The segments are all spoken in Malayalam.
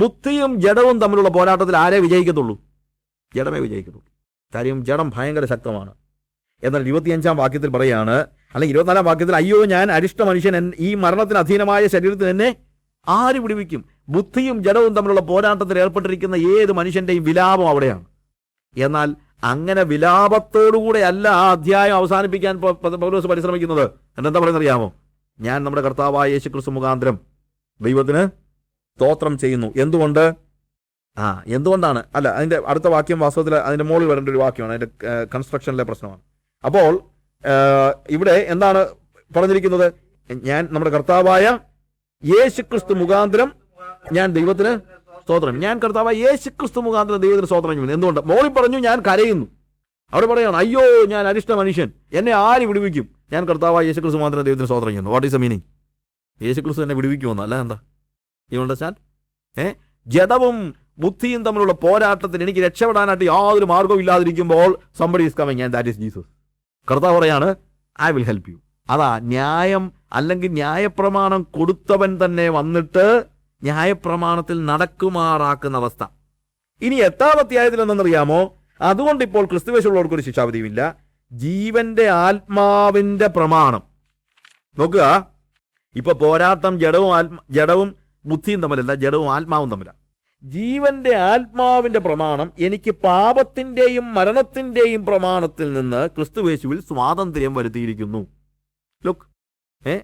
ബുദ്ധിയും ജഡവും തമ്മിലുള്ള പോരാട്ടത്തിൽ ആരേ വിജയിക്കത്തുള്ളൂ? ജഡമേ വിജയിക്കത്തുള്ളൂ. കാര്യം ജഡം ഭയങ്കര ശക്തമാണ്. എന്നാൽ ഇരുപത്തിയഞ്ചാം വാക്യത്തിൽ പറയാണ് അല്ലെങ്കിൽ ഇരുപത്തിനാലാം വാക്യത്തിൽ അയ്യോ ഞാൻ അരിഷ്ട മനുഷ്യൻ ഈ മരണത്തിന് അധീനമായ ശരീരത്തിൽ എന്നെ ആര് പിടിവിക്കും ബുദ്ധിയും ജഡവും തമ്മിലുള്ള പോരാട്ടത്തിൽ ഏർപ്പെട്ടിരിക്കുന്ന ഏത് മനുഷ്യന്റെയും വിലാപം അവിടെയാണ്. എന്നാൽ അങ്ങനെ വിലാപത്തോടുകൂടെ അല്ല ആ അധ്യായം അവസാനിപ്പിക്കാൻ പൗലോസ് പരിശ്രമിക്കുന്നത്. എന്നെന്താ പറയുന്നറിയാമോ? ഞാൻ നമ്മുടെ കർത്താവായ യേശുക്രിസ്തു മുഖാന്തരം ദൈവത്തിന് സ്തോത്രം ചെയ്യുന്നു. എന്തുകൊണ്ട്? ആ എന്തുകൊണ്ടാണ്? അല്ല അതിന്റെ അടുത്ത വാക്യം വാസ്തവത്തിൽ അതിന്റെ മുകളിൽ വരേണ്ട ഒരു വാക്യമാണ്. അതിന്റെ കൺസ്ട്രക്ഷനിലെ പ്രശ്നമാണ്. അപ്പോൾ ഇവിടെ എന്താണ് പറഞ്ഞിരിക്കുന്നത്? ഞാൻ നമ്മുടെ കർത്താവായ യേശു ക്രിസ്തു മുഖാന്തരം ഞാൻ ദൈവത്തിന് സ്തോത്രം ഞാൻ കർത്താവായ യേശു ക്രിസ്തു മുഖാന്തരം ദൈവത്തിന് സ്തോത്രം ചെയ്യുന്നു. എന്തുകൊണ്ട്? മോളിൽ പറഞ്ഞു ഞാൻ കരയുന്നു. അവിടെ പറയുകയാണ് അയ്യോ ഞാൻ അരിഷ്ട മനുഷ്യൻ. എന്നെ ആര് വിടുവിക്കും? ഞാൻ കർത്താവായ യേശു ക്രിസ്തു മുഖാന്തരം ദൈവത്തിന് സ്തോത്രം ചെയ്യുന്നു. What is a meaning Yeshu Kristu എന്നെ വിടുവിക്കുമെന്ന്? അല്ല എന്താ? യു അണ്ടർസ്റ്റാൻഡ് ഏ? ജതവും ബുദ്ധിയും തമ്മിലുള്ള പോരാട്ടത്തിന് എനിക്ക് രക്ഷപ്പെടാനായിട്ട് യാതൊരു മാർഗവും ഇല്ലാതിരിക്കുമ്പോൾ somebody is coming and that is Jesus കർത്താവ് പറയാണ് ഐ വിൽ ഹെൽപ്പ് യു അതാ ന്യായം അല്ലെങ്കിൽ ന്യായപ്രമാണം കൊടുത്തവൻ തന്നെ വന്നിട്ട് ന്യായപ്രമാണത്തിൽ നടക്കുമാറാക്കുന്ന അവസ്ഥ. ഇനി എട്ടാം അധ്യായത്തിൽ എന്തെന്നറിയാമോ? അതുകൊണ്ട് ഇപ്പോൾ ക്രിസ്തുവേശുള്ളവർക്ക് ഒരു ശിക്ഷാവിധിയുമില്ല. ജീവന്റെ ആത്മാവിന്റെ പ്രമാണം. നോക്കുക. ഇപ്പൊ പോരാട്ടം ജഡവും ആത്മ ജഡവും ബുദ്ധിയും തമ്മിലല്ല ജഡവും ആത്മാവും തമ്മിലാണ് ജീവന്റെ ആത്മാവിന്റെ പ്രമാണം എനിക്ക് പാപത്തിന്റെയും മരണത്തിന്റെയും പ്രമാണത്തിൽ നിന്ന് ക്രിസ്തുവേശുവിൽ സ്വാതന്ത്ര്യം വരുത്തിയിരിക്കുന്നു. ലുക്ക് ഏ?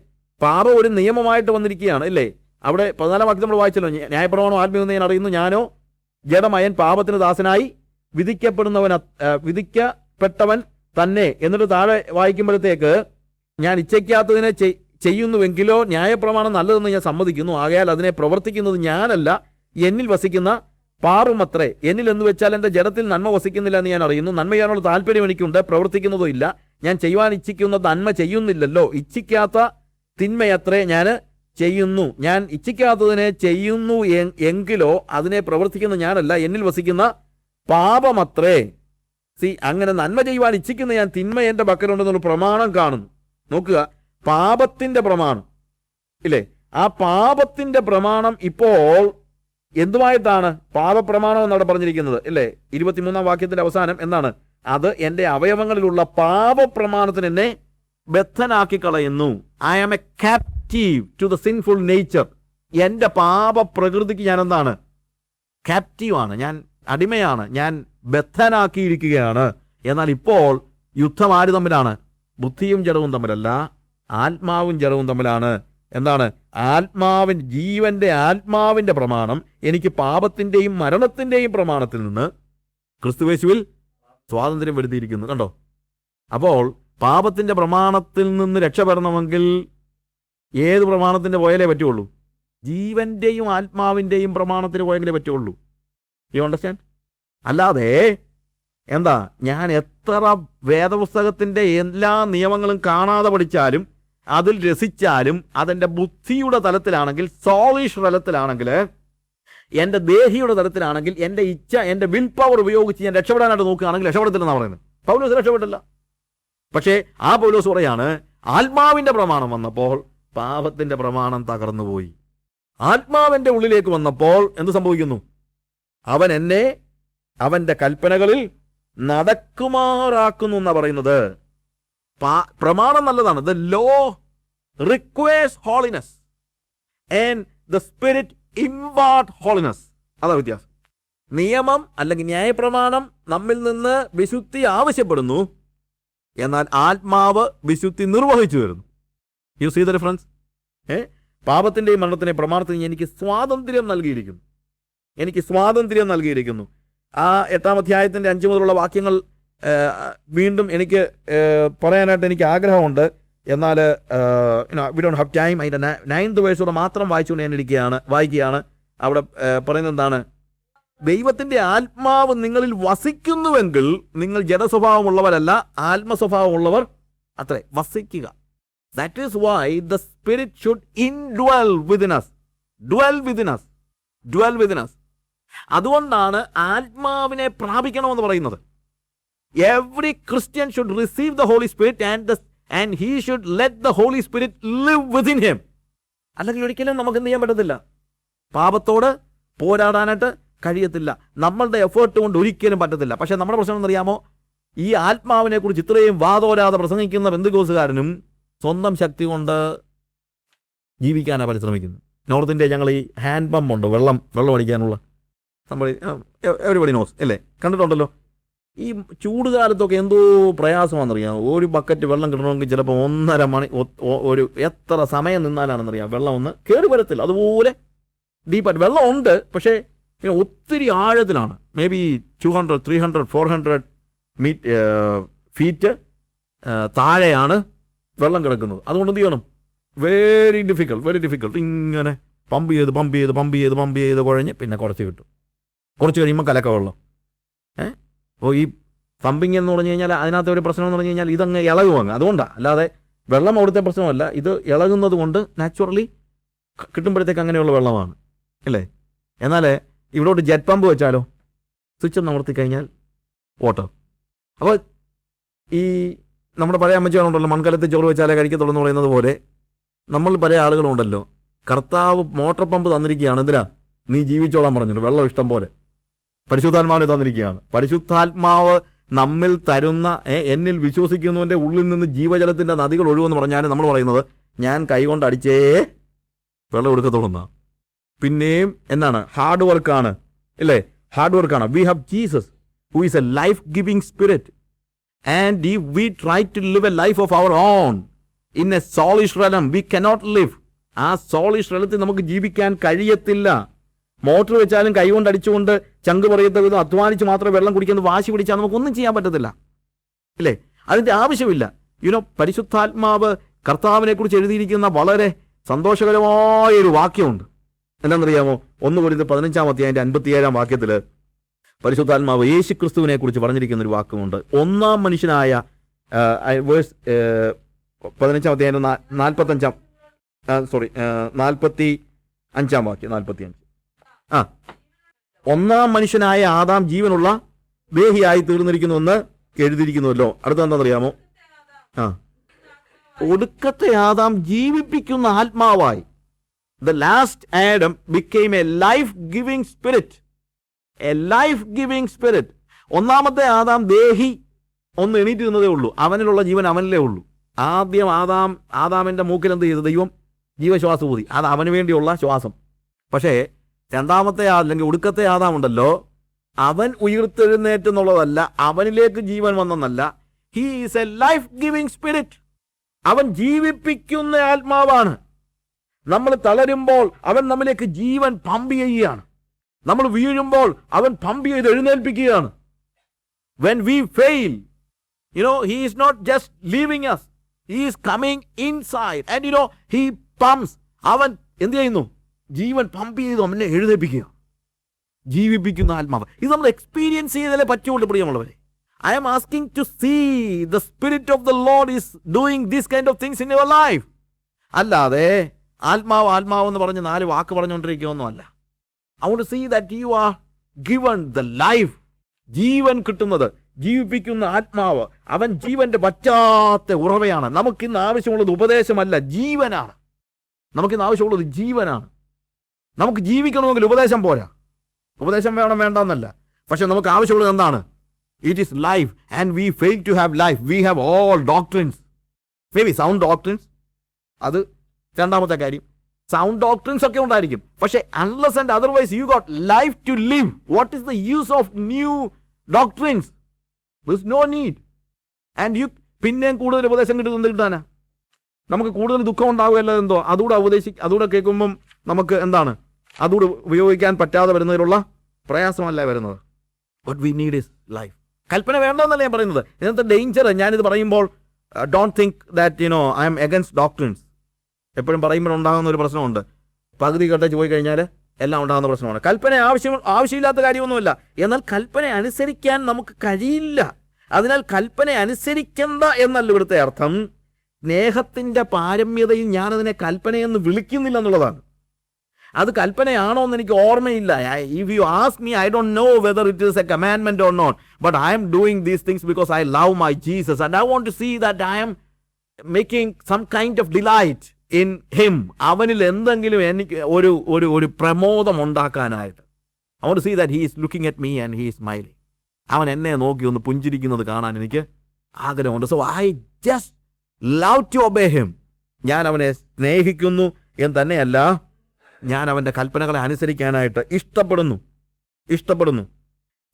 പാപം ഒരു നിയമമായിട്ട് വന്നിരിക്കുകയാണ് അല്ലേ അവിടെ പതിനാലാം വാക്യം നമ്മൾ വായിച്ചല്ലോ ന്യായപ്രമാണോ ആത്മീയം ഞാൻ അറിയുന്നു ഞാനോ? ജഡമയൻ പാപത്തിന് ദാസനായി വിധിക്കപ്പെടുന്നവൻ വിധിക്കപ്പെട്ടവൻ തന്നെ. എന്നിട്ട് താഴെ വായിക്കുമ്പോഴത്തേക്ക് ഞാൻ ഇച്ഛയ്ക്കാത്തതിനെ ചെയ്യുന്നുവെങ്കിലോ ന്യായപ്രമാണം നല്ലതെന്ന് ഞാൻ സമ്മതിക്കുന്നു. ആകയാൽ അതിനെ പ്രവർത്തിക്കുന്നത് ഞാനല്ല. എന്നിൽ വസിക്കുന്ന പാറുമത്രേ എന്നിൽ എന്ന് വെച്ചാൽ എന്റെ ജഡത്തിൽ നന്മ വസിക്കുന്നില്ല എന്ന് ഞാൻ അറിയുന്നു. നന്മ ചെയ്യാനുള്ള താല്പര്യം എനിക്കുണ്ട് പ്രവർത്തിക്കുന്നതോ ഇല്ല. ഞാൻ ചെയ്യുവാൻ ഇച്ഛിക്കുന്ന നന്മ ചെയ്യുന്നില്ലല്ലോ. ഇച്ഛിക്കാത്ത തിന്മയത്രേ ഞാൻ ചെയ്യുന്നു. ഞാൻ ഇച്ഛിക്കാത്തതിനെ ചെയ്യുന്നു എങ്കിലോ അതിനെ പ്രവർത്തിക്കുന്ന ഞാനല്ല. എന്നിൽ വസിക്കുന്ന പാപമത്രേ. സി അങ്ങനെ നന്മ ചെയ്യുവാൻ ഇച്ഛിക്കുന്ന ഞാൻ തിന്മ എന്റെ പക്കലുണ്ടെന്നുള്ള പ്രമാണം കാണുന്നു. നോക്കുക. പാപത്തിന്റെ പ്രമാണം. ഇല്ലേ? ആ പാപത്തിന്റെ പ്രമാണം ഇപ്പോൾ എന്തുമായിട്ടാണ് പാപപ്രമാണം എന്നവിടെ പറഞ്ഞിരിക്കുന്നത്. ഇല്ലേ? ഇരുപത്തിമൂന്നാം വാക്യത്തിന്റെ അവസാനം എന്താണ്? അത് എന്റെ അവയവങ്ങളിലുള്ള പാപപ്രമാണത്തിന് എന്നെ ബദ്ധനാക്കി കളയുന്നു I am a captive to the sinful nature എന്റെ പാപപ്രകൃതിക്ക് ഞാൻ എന്താണ് ക്യാപ്റ്റീവാണ് ഞാൻ അടിമയാണ്. ഞാൻ ബദ്ധനാക്കിയിരിക്കുകയാണ്. എന്നാൽ ഇപ്പോൾ യുദ്ധം ആര് തമ്മിലാണ്? ബുദ്ധിയും ജഡവും തമ്മിലല്ല. ആത്മാവും ജഡവും തമ്മിലാണ്. എന്താണ്? ആത്മാവിൻ ജീവന്റെ ആത്മാവിന്റെ പ്രമാണം എനിക്ക് പാപത്തിന്റെയും മരണത്തിന്റെയും പ്രമാണത്തിൽ നിന്ന് ക്രിസ്തുവേശുവിൽ സ്വാതന്ത്ര്യം വരുത്തിയിരിക്കുന്നു. കണ്ടോ? അപ്പോൾ പാപത്തിന്റെ പ്രമാണത്തിൽ നിന്ന് രക്ഷപ്പെടണമെങ്കിൽ ഏത് പ്രമാണത്തിന്റെ പോയാലേ പറ്റുള്ളൂ? ജീവന്റെയും ആത്മാവിന്റെയും പ്രമാണത്തിന് പോയെങ്കിലേ പറ്റുള്ളൂ. യു അണ്ടർസ്റ്റാൻഡ് അല്ലാതെ എന്താ? ഞാൻ എത്ര വേദപുസ്തകത്തിന്റെ എല്ലാ നിയമങ്ങളും കാണാതെ പഠിച്ചാലും അതിൽ രസിച്ചാലും അതെന്റെ ബുദ്ധിയുടെ തലത്തിലാണെങ്കിൽ സോളിഷ് തലത്തിലാണെങ്കിൽ എന്റെ ദേഹിയുടെ തലത്തിലാണെങ്കിൽ എന്റെ ഇച്ഛ എന്റെ വിൽ പവർ ഉപയോഗിച്ച് ഞാൻ രക്ഷപ്പെടാനായിട്ട് നോക്കുകയാണെങ്കിൽ രക്ഷപ്പെടത്തില്ലെന്നാണ് പറയുന്നത്. പൗലോസ് രക്ഷപ്പെട്ടില്ല. പക്ഷേ ആ പൗലോസ് പറയാണ് ആത്മാവിന്റെ പ്രമാണം വന്നപ്പോൾ പാപത്തിന്റെ പ്രമാണം തകർന്നുപോയി. ആത്മാവിന്റെ ഉള്ളിലേക്ക് വന്നപ്പോൾ എന്ത് സംഭവിക്കുന്നു? അവൻ എന്നെ അവന്റെ കൽപ്പനകളിൽ നടക്കുമാറാക്കുന്നു എന്നാ പറയുന്നത്. പ്രമാണം നല്ലതാണ്. The law requires holiness and the spirit impart holiness അതാ വ്യത്യാസം. നിയമം അല്ലെങ്കിൽ ന്യായപ്രമാണം നമ്മിൽ നിന്ന് വിശുദ്ധി ആവശ്യപ്പെടുന്നു. എന്നാൽ ആത്മാവ് വിശുദ്ധി നിർവഹിച്ചു വരുന്നു. യു സീ ദ ഡിഫറൻസ് ഏ? പാപത്തിന്റെയും മരണത്തിന്റെയും പ്രമാണത്തിന് എനിക്ക് സ്വാതന്ത്ര്യം നൽകിയിരിക്കുന്നു. എനിക്ക് സ്വാതന്ത്ര്യം നൽകിയിരിക്കുന്നു. ആ എട്ടാം അധ്യായത്തിന്റെ അഞ്ചു മുതലുള്ള വാക്യങ്ങൾ വീണ്ടും എനിക്ക് പറയാനായിട്ട് എനിക്ക് ആഗ്രഹമുണ്ട്. എന്നാൽ വി ഡോണ്ട് ഹാവ് ടൈം അതിന്റെ നയൻത് വയസ്സോടെ മാത്രം വായിച്ചുകൊണ്ട് ഞാൻ ഇരിക്കുകയാണ് വായിക്കുകയാണ്. അവിടെ പറയുന്നത് എന്താണ്? ദൈവത്തിന്റെ ആത്മാവ് നിങ്ങളിൽ വസിക്കുന്നുവെങ്കിൽ നിങ്ങൾ ജഡസ്വഭാവമുള്ളവരല്ല ആത്മസ്വഭാവമുള്ളവർ അത്രേ വസിക്കുക. That is why the spirit should indwell within us dwell within us dwell within അതുകൊണ്ടാണ് ആത്മാവിനെ പ്രാപിക്കണമെന്ന് പറയുന്നത്. Every Christian should receive the holy spirit and and he should let the holy spirit live within him അല്ലെങ്കിൽ ഒരിക്കലും നമുക്ക് എന്ത് ചെയ്യാൻ പറ്റത്തില്ല? പാപത്തോട് പോരാടാനായിട്ട് കഴിയത്തില്ല. നമ്മളുടെ എഫേർട്ട് കൊണ്ട് ഒരിക്കലും പറ്റത്തില്ല. പക്ഷേ നമ്മുടെ പ്രശ്നം എന്നറിയാമോ ഈ ആത്മാവിനെ കുറിച്ച് ഇത്രയും വാതോരാതെ പ്രസംഗിക്കുന്ന ബന്ധുക്കോസുകാരനും സ്വന്തം ശക്തി കൊണ്ട് ജീവിക്കാനാണ് പരിശ്രമിക്കുന്നത് നോർത്ത് ഇന്ത്യ ഞങ്ങൾ ഈ ഹാൻഡ് പമ്പ് ഉണ്ട്. വെള്ളം വെള്ളം അടിക്കാനുള്ള. നമ്മൾ എവരിബഡി നോസ് അല്ലേ? കണ്ടിട്ടുണ്ടല്ലോ? ഈ ചൂട് കാലത്തൊക്കെ എന്തോ പ്രയാസമാണെന്നറിയാം. ഒരു ബക്കറ്റ് വെള്ളം കിട്ടണമെങ്കിൽ ചിലപ്പോൾ ഒന്നര മണി ഒരു എത്ര സമയം നിന്നാലാണെന്നറിയാം. വെള്ളം ഒന്ന് കയറി വരത്തില്ല. അതുപോലെ ഡീപ്പായിട്ട് വെള്ളം ഉണ്ട് പക്ഷേ ഒത്തിരി ആഴത്തിലാണ്. Maybe two hundred three hundred four hundred meet feet താഴെയാണ് വെള്ളം കിടക്കുന്നത്. അതുകൊണ്ട് എന്ത് ചെയ്യണം? വെരി ഡിഫിക്കൾട്ട് വെരി ഡിഫിക്കൾട്ട് ഇങ്ങനെ പമ്പ് ചെയ്ത് പമ്പ് ചെയ്ത് പമ്പ് ചെയ്ത് പമ്പ് ചെയ്ത് കുഴഞ്ഞ് പിന്നെ കുറച്ച് കിട്ടും. കുറച്ച് കഴിയുമ്പോൾ കലക്ക വെള്ളം. ഏ? അപ്പോൾ ഈ പമ്പിങ് എന്ന് പറഞ്ഞു കഴിഞ്ഞാൽ അതിനകത്ത് ഒരു പ്രശ്നം എന്ന് പറഞ്ഞു കഴിഞ്ഞാൽ ഇതങ്ങ് ഇളകുവാങ്ങ് അതുകൊണ്ടാണ് അല്ലാതെ വെള്ളം അവിടുത്തെ പ്രശ്നമല്ല. ഇത് ഇളകുന്നത് കൊണ്ട് നാച്ചുറലി കിട്ടുമ്പോഴത്തേക്ക് അങ്ങനെയുള്ള വെള്ളമാണ്. അല്ലേ? എന്നാൽ ഇവിടോട്ട് ജെറ്റ് പമ്പ് വെച്ചാലോ സ്വിച്ച് ഒന്ന് അമർത്തി കഴിഞ്ഞാൽ വാട്ടർ അപ്പോൾ ഈ നമ്മുടെ പഴയ അമ്മച്ചിയാണുണ്ടല്ലോ മൺകലത്തിൽ ചോറ് വെച്ചാലേ കഴിക്കത്തുള്ളൂ എന്ന് പറയുന്നത് പോലെ നമ്മൾ പല ആളുകളുണ്ടല്ലോ കർത്താവ് മോട്ടർ പമ്പ് തന്നിരിക്കുകയാണ്. എന്തിനാ? നീ ജീവിച്ചോളാൻ പറഞ്ഞിട്ട് വെള്ളം ഇഷ്ടം പോലെ. പരിശുദ്ധാത്മാവിനെ തന്നിരിക്കുകയാണ്. പരിശുദ്ധാത്മാവ് നമ്മിൽ തരുന്ന എന്നിൽ വിശ്വസിക്കുന്നവന്റെ ഉള്ളിൽ നിന്ന് ജീവജലത്തിന്റെ നദികൾ ഒഴുകുമെന്ന് പറഞ്ഞാൽ നമ്മൾ പറയുന്നത്. ഞാൻ കൈകൊണ്ട് അടിച്ചേ വെള്ളം എടുക്കത്തുള്ളൂ എന്നാ പിന്നെയും എന്നാണ് ഹാർഡ് വർക്കാണ് ഇല്ലേ? ഹാർഡ് വർക്കാണ് we have Jesus who is a life giving spirit and ഈ we try to live a life of our own in a soulish realm we cannot live a soulish റലത്തിൽ നമുക്ക് ജീവിക്കാൻ കഴിയത്തില്ല. മോട്ടോർ വെച്ചാലും കൈകൊണ്ട് അടിച്ചുകൊണ്ട് ചങ്ക് പറയത്ത വിധം അധ്വാനിച്ച് മാത്രം വെള്ളം കുടിക്കുന്നത് വാശി പിടിച്ചാൽ നമുക്കൊന്നും ചെയ്യാൻ പറ്റത്തില്ല. ഇല്ലേ അതിന്റെ ആവശ്യമില്ല. യുനോ പരിശുദ്ധാത്മാവ് കർത്താവിനെ കുറിച്ച് എഴുതിയിരിക്കുന്ന വളരെ സന്തോഷകരമായ ഒരു വാക്യമുണ്ട്. എന്താണെന്നറിയാമോ? ഒന്ന് കുറിച്ച് പതിനഞ്ചാം അധ്യായന്റെ അൻപത്തിയേഴാം വാക്യത്തിൽ പരിശുദ്ധാത്മാവ് യേശു ക്രിസ്തുവിനെ കുറിച്ച് പറഞ്ഞിരിക്കുന്ന ഒരു വാക്കുമുണ്ട് ഒന്നാം മനുഷ്യനായ വേഴ്സ് പതിനഞ്ചാം അധ്യായം നാൽപ്പത്തഞ്ചാം സോറി നാൽപ്പത്തി അഞ്ചാം വാക്യം നാൽപ്പത്തി അഞ്ച് ആ. ഒന്നാം മനുഷ്യനായ ആദാം ജീവനുള്ള ദേഹിയായി തീർന്നിരിക്കുന്നുവെന്ന് എഴുതിയിരിക്കുന്നുവല്ലോ. അടുത്ത എന്താണെന്നറിയാമോ ആ. ഒടുക്കത്തെ ആദാം ജീവിപ്പിക്കുന്ന ആത്മാവായി. The last Adam became a life giving spirit a life giving spirit ഒന്നാമത്തെ ആദാം ദേഹി ഒന്ന് എണീറ്റ് നിന്നതേ ഉള്ളൂ. അവനിലുള്ള ജീവൻ അവനിലേ ഉള്ളൂ. ആദ്യം ആദാം ആദാമിന്റെ മൂക്കിൽ എന്ത് ചെയ്തു? ദൈവം ജീവശ്വാസം ഊതി. അത് അവന് വേണ്ടിയുള്ള ശ്വാസം. പക്ഷേ രണ്ടാമത്തെ ആ- അല്ലെങ്കിൽ ഒടുക്കത്തെ ആദാമുണ്ടല്ലോ അവൻ ഉയർത്തെഴുന്നേറ്റെന്നുള്ളതല്ല അവനിലേക്ക് ജീവൻ വന്നെന്നല്ല. He is a life giving spirit അവൻ ജീവിപ്പിക്കുന്ന ആത്മാവാണ്. നമ്മൾ തളരുമ്പോൾ അവൻ നമ്മിലേക്ക് ജീവൻ പമ്പ് ചെയ്യുകയാണ്. നമ്മൾ വീഴുമ്പോൾ അവൻ പമ്പ് ചെയ്ത് എഴുന്നേൽപ്പിക്കുകയാണ്. When we fail you know he is not just leaving us he is coming inside and you know he pumps അവൻ എന്ത് ചെയ്യുന്നു? ജീവൻ പമ്പ് ചെയ്ത് അവനെ എഴുന്നേൽപ്പിക്കുക ജീവിപ്പിക്കുന്ന ആത്മാവ്. ഇത് നമ്മൾ എക്സ്പീരിയൻസ് ചെയ്താലേ പറ്റുള്ളൂ പ്രിയമുള്ളവരെ I'm asking to see the spirit of the lord is doing these kind of things in your life അല്ലാതെ ആത്മാവ് ആത്മാവ് എന്ന് പറഞ്ഞ് നാല് വാക്ക് പറഞ്ഞുകൊണ്ടിരിക്കുകയൊന്നുമല്ല. I want see that you are given the life ജീവൻ കിട്ടുന്നത് ജീവിപ്പിക്കുന്ന ആത്മാവ് അവൻ ജീവന്റെ പറ്റാത്ത ഉറവയാണ്. നമുക്കിന്ന് ആവശ്യമുള്ളത് ഉപദേശമല്ല ജീവനാണ്. നമുക്കിന്ന് ആവശ്യമുള്ളത് ജീവനാണ്. നമുക്ക് ജീവിക്കണമെങ്കിൽ ഉപദേശം പോരാ. ഉപദേശം വേണം വേണ്ടെന്നല്ല. പക്ഷെ നമുക്ക് ആവശ്യമുള്ളത് എന്താണ്? It is life and we fail to have life we have all doctrines may be sound doctrines അത് രണ്ടാമത്തെ കാര്യം. സൗണ്ട് ഡോക്ടറിൻസ് ഒക്കെ ഉണ്ടായിരിക്കും. പക്ഷെ unless and otherwise you got life to live what is the use of new doctrines this no need and you പിന്നെയും കൂടുതൽ ഉപദേശം കിട്ടുന്നത് കിട്ടാനാ? നമുക്ക് കൂടുതൽ ദുഃഖം ഉണ്ടാവുകയല്ല എന്തോ? അതുകൂടെ ഉപദേശി അതുകൂടെ കേൾക്കുമ്പം നമുക്ക് എന്താണ്? അതുകൂടെ ഉപയോഗിക്കാൻ പറ്റാതെ വരുന്നതിലുള്ള പ്രയാസമല്ല വരുന്നത്. വി നീഡ് ഇസ് ലൈഫ് കൽപ്പന വേണ്ടെന്നല്ല ഞാൻ പറയുന്നത്. ഇന്നത്തെ ഡേഞ്ചർ ഞാനിത് പറയുമ്പോൾ don't think that you know I'm against doctrines എപ്പോഴും പറയുമ്പോൾ ഉണ്ടാകുന്ന ഒരു പ്രശ്നമുണ്ട്. പകുതി കെട്ടച്ച് പോയി കഴിഞ്ഞാൽ എല്ലാം ഉണ്ടാകുന്ന പ്രശ്നമാണ്. കൽപ്പന ആവശ്യം ആവശ്യമില്ലാത്ത കാര്യമൊന്നുമില്ല. എന്നാൽ കൽപ്പന അനുസരിക്കാൻ നമുക്ക് കഴിയില്ല. അതിനാൽ കൽപ്പന അനുസരിക്കണ്ട എന്നല്ല ഇവിടുത്തെ അർത്ഥം. സ്നേഹത്തിന്റെ പാരമ്യതയിൽ ഞാനതിനെ കൽപ്പനയെന്ന് വിളിക്കുന്നില്ല എന്നുള്ളതാണ്. അത് കൽപ്പനയാണോ എന്ന് എനിക്ക് ഓർമ്മയില്ല. If you ask me I don't know whether it is a commandment or not but I'm doing these things because I love my Jesus and I want to see that I'm making some kind of delight in him അവനിൽ എന്തെങ്കിലും എനിക്ക് ഒരു ഒരു ഒരു പ്രമോദം ഉണ്ടാക്കാനായിട്ട്. I want see that he is looking at me and he smiling അവൻ എന്നെ നോക്കി ഒന്ന് പുഞ്ചിരിക്കുന്നത് കാണാൻ എനിക്ക് ആഗ്രഹമുണ്ട്. So I just love to obey him ഞാൻ അവനെ സ്നേഹിക്കുന്നു എന്ന് തന്നെയല്ല ഞാൻ അവന്റെ കൽപ്പനകളെ അനുസരിക്കാനായിട്ട് ഇഷ്ടപ്പെടുന്നു. ഇഷ്ടപ്പെടുന്നു.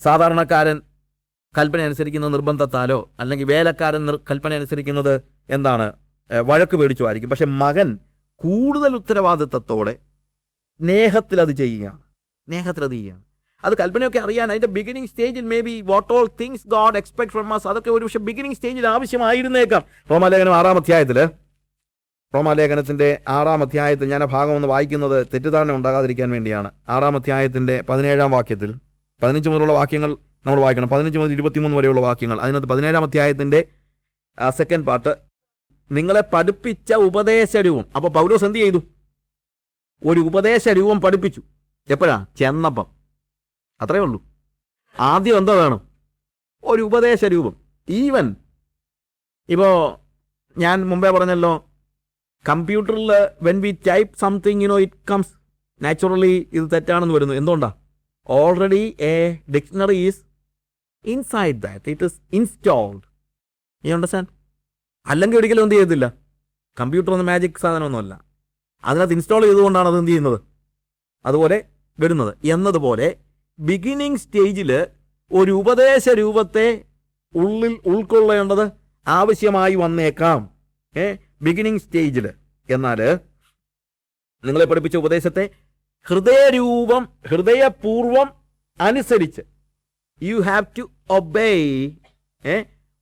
സാധാരണക്കാരൻ കൽപ്പന അനുസരിക്കുന്ന നിർബന്ധത്താലോ അല്ലെങ്കിൽ വേലക്കാരൻ കൽപ്പന അനുസരിക്കുന്നത് എന്താണ് വഴക്ക് പേടിച്ചോ ആയിരിക്കും പക്ഷെ മകൻ കൂടുതൽ ഉത്തരവാദിത്തത്തോടെ സ്നേഹത്തിൽ അത് ചെയ്യുകയാണ്. സ്നേഹത്തിൽ അത് ചെയ്യുകയാണ്. അത് കൽപ്പനയൊക്കെ അറിയാൻ അതിന്റെ ബിഗിനിങ് സ്റ്റേജിൽ maybe what all things God expect from us അതൊക്കെ ഒരു പക്ഷേ ബിഗിനിങ് സ്റ്റേജിൽ ആവശ്യമായിരുന്നേക്കാം. റോമാലേഖനം ആറാം അധ്യായത്തിൽ റോമാലേഖനത്തിന്റെ ആറാം അധ്യായത്തിൽ ഞാൻ ആ ഭാഗം ഒന്ന് വായിക്കുന്നത് തെറ്റിദ്ധാരണ ഉണ്ടാകാതിരിക്കാൻ വേണ്ടിയാണ്. ആറാം അധ്യായത്തിന്റെ പതിനേഴാം വാക്യത്തിൽ പതിനഞ്ച് മുതലുള്ള വാക്യങ്ങൾ നമ്മൾ വായിക്കണം. പതിനഞ്ച് മുതൽ ഇരുപത്തിമൂന്ന് വരെയുള്ള വാക്യങ്ങൾ. അതിനകത്ത് പതിനേഴാം അധ്യായത്തിന്റെ സെക്കൻഡ് പാർട്ട് നിങ്ങളെ പഠിപ്പിച്ച ഉപദേശരൂപം. അപ്പോൾ പൗലോസ് എന്ത് ചെയ്തു? ഒരു ഉപദേശരൂപം പഠിപ്പിച്ചു. എപ്പോഴാ? ചെന്നപ്പം. അത്രയേ ഉള്ളൂ. ആദ്യം എന്താ വേണം? ഒരു ഉപദേശരൂപം. ഈവൻ ഇപ്പോൾ ഞാൻ മുമ്പേ പറഞ്ഞല്ലോ കമ്പ്യൂട്ടറിൽ when we type something you know it comes naturally ഇത് തെറ്റാണെന്ന് വരുന്നു. എന്തുകൊണ്ടാ? Already a dictionary is inside that it is installed ഈ അണ്ടർസ്റ്റാൻഡ് അല്ലെങ്കിൽ ഒരിക്കലും എന്ത് ചെയ്തില്ല കമ്പ്യൂട്ടർ ഒന്നും മാജിക് സാധനമൊന്നുമല്ല. അതിനകത്ത് ഇൻസ്റ്റാൾ ചെയ്തുകൊണ്ടാണ് അത് എന്ത് ചെയ്യുന്നത്? അതുപോലെ വരുന്നത്. എന്നതുപോലെ ബിഗിനിങ് സ്റ്റേജിൽ ഒരു ഉപദേശ രൂപത്തെ ഉള്ളിൽ ഉൾക്കൊള്ളേണ്ടത് ആവശ്യമായി വന്നേക്കാം. ഏ? ബിഗിനിങ് സ്റ്റേജിൽ എന്നാൽ നിങ്ങളെ പഠിപ്പിച്ച ഉപദേശത്തെ ഹൃദയരൂപം ഹൃദയപൂർവം അനുസരിച്ച് you have to obey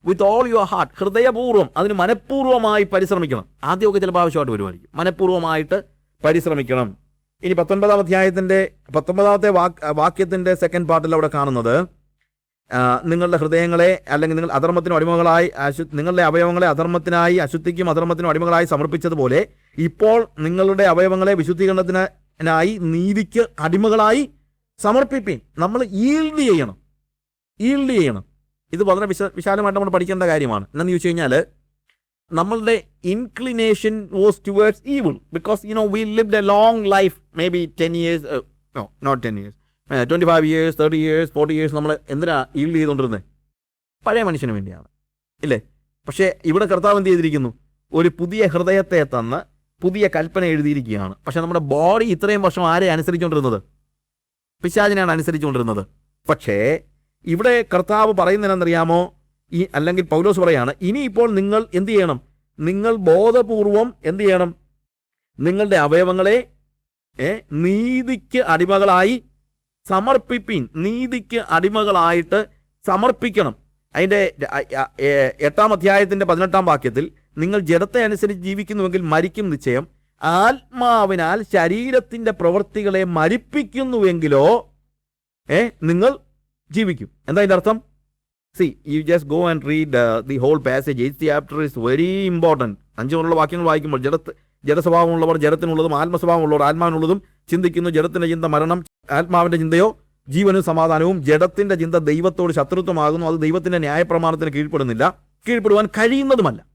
with all your heart ഹൃദയപൂർവം അതിന് മനഃപൂർവമായി പരിശ്രമിക്കണം. ആദ്യമൊക്കെ ചിലപ്പോൾ ആവശ്യമായിട്ട് വരുമായിരിക്കും. മനഃപൂർവമായിട്ട് പരിശ്രമിക്കണം. ഇനി പത്തൊൻപതാം അധ്യായത്തിന്റെ പത്തൊമ്പതാമത്തെ വാക്യത്തിന്റെ സെക്കൻഡ് പാർട്ടിൽ അവിടെ കാണുന്നത് നിങ്ങളുടെ ഹൃദയങ്ങളെ അല്ലെങ്കിൽ നിങ്ങൾ അധർമ്മത്തിന് അടിമകളായി അശു നിങ്ങളുടെ അവയവങ്ങളെ അധർമ്മത്തിനായി അശുദ്ധിക്കും അധർമ്മത്തിനും അടിമകളായി സമർപ്പിച്ചതുപോലെ ഇപ്പോൾ നിങ്ങളുടെ അവയവങ്ങളെ വിശുദ്ധീകരണത്തിനായി നീതിക്ക് അടിമകളായി സമർപ്പിപ്പീൻ. നമ്മൾ ഈൽഡ് ചെയ്യണം. ഈൽഡ് ചെയ്യണം. ഇത് വളരെ വിശ വിശാലമായിട്ട് നമ്മൾ പഠിക്കേണ്ട കാര്യമാണ്. എന്നു ചോദിച്ചു കഴിഞ്ഞാൽ നമ്മളുടെ inclination was towards evil because you know we live a long life maybe ten years not ten years twenty five years thirty years forty years നമ്മൾ എന്തിനാ ഈൽഡ് ചെയ്തുകൊണ്ടിരുന്നത് പഴയ മനുഷ്യന് വേണ്ടിയാണ്. ഇല്ലേ? പക്ഷേ ഇവിടെ കർത്താവ് എന്ത് ചെയ്തിരിക്കുന്നു? ഒരു പുതിയ ഹൃദയത്തെ തന്ന് പുതിയ കൽപ്പന എഴുതിയിരിക്കുകയാണ്. പക്ഷേ നമ്മുടെ ബോഡി ഇത്രയും വർഷം ആരെ അനുസരിച്ചുകൊണ്ടിരുന്നത്? പിശാചിനെയാണ് അനുസരിച്ചുകൊണ്ടിരുന്നത്. പക്ഷേ ഇവിടെ കർത്താവ് പറയുന്നതിനെന്നറിയാമോ ഈ അല്ലെങ്കിൽ പൗലോസ് പറയാണ് ഇനിയിപ്പോൾ നിങ്ങൾ എന്ത് ചെയ്യണം? നിങ്ങൾ ബോധപൂർവം എന്ത് ചെയ്യണം? നിങ്ങളുടെ അവയവങ്ങളെ നീതിക്ക് അടിമകളായി സമർപ്പിപ്പീൻ നീതിക്ക് അടിമകളായിട്ട് സമർപ്പിക്കണം. അതിന്റെ എട്ടാം അധ്യായത്തിന്റെ പതിനെട്ടാം വാക്യത്തിൽ നിങ്ങൾ ജഡത്തെ അനുസരിച്ച് ജീവിക്കുന്നുവെങ്കിൽ മരിക്കും നിശ്ചയം. ആത്മാവിനാൽ ശരീരത്തിന്റെ പ്രവൃത്തികളെ മരിപ്പിക്കുന്നുവെങ്കിലോ ഏ നിങ്ങൾ ജീവിക്കും. എന്താ അതിന്റെ അർത്ഥം? See you just go and read the whole passage eight chapter is very important അഞ്ചു മുതലുള്ള വാക്യങ്ങൾ വായിക്കുമ്പോൾ ജഡത്ത് ജഡസ്വഭാവമുള്ളവർ ജഡത്തിനുള്ളതും ആത്മസ്വഭാവമുള്ളവർ ആത്മാവിനുള്ളതും ചിന്തിക്കുന്നു. ജഡത്തിന്റെ ചിന്ത മരണം ആത്മാവിന്റെ ചിന്തയോ ജീവനും സമാധാനവും ജഡത്തിന്റെ ചിന്ത ദൈവത്തോട് ശത്രുത്വമാകുന്നു അത് ദൈവത്തിന്റെ ന്യായപ്രമാണത്തിന് കീഴ്പ്പെടുന്നില്ല. കീഴ്പ്പെടുവാൻ കഴിയുന്നതുമല്ല.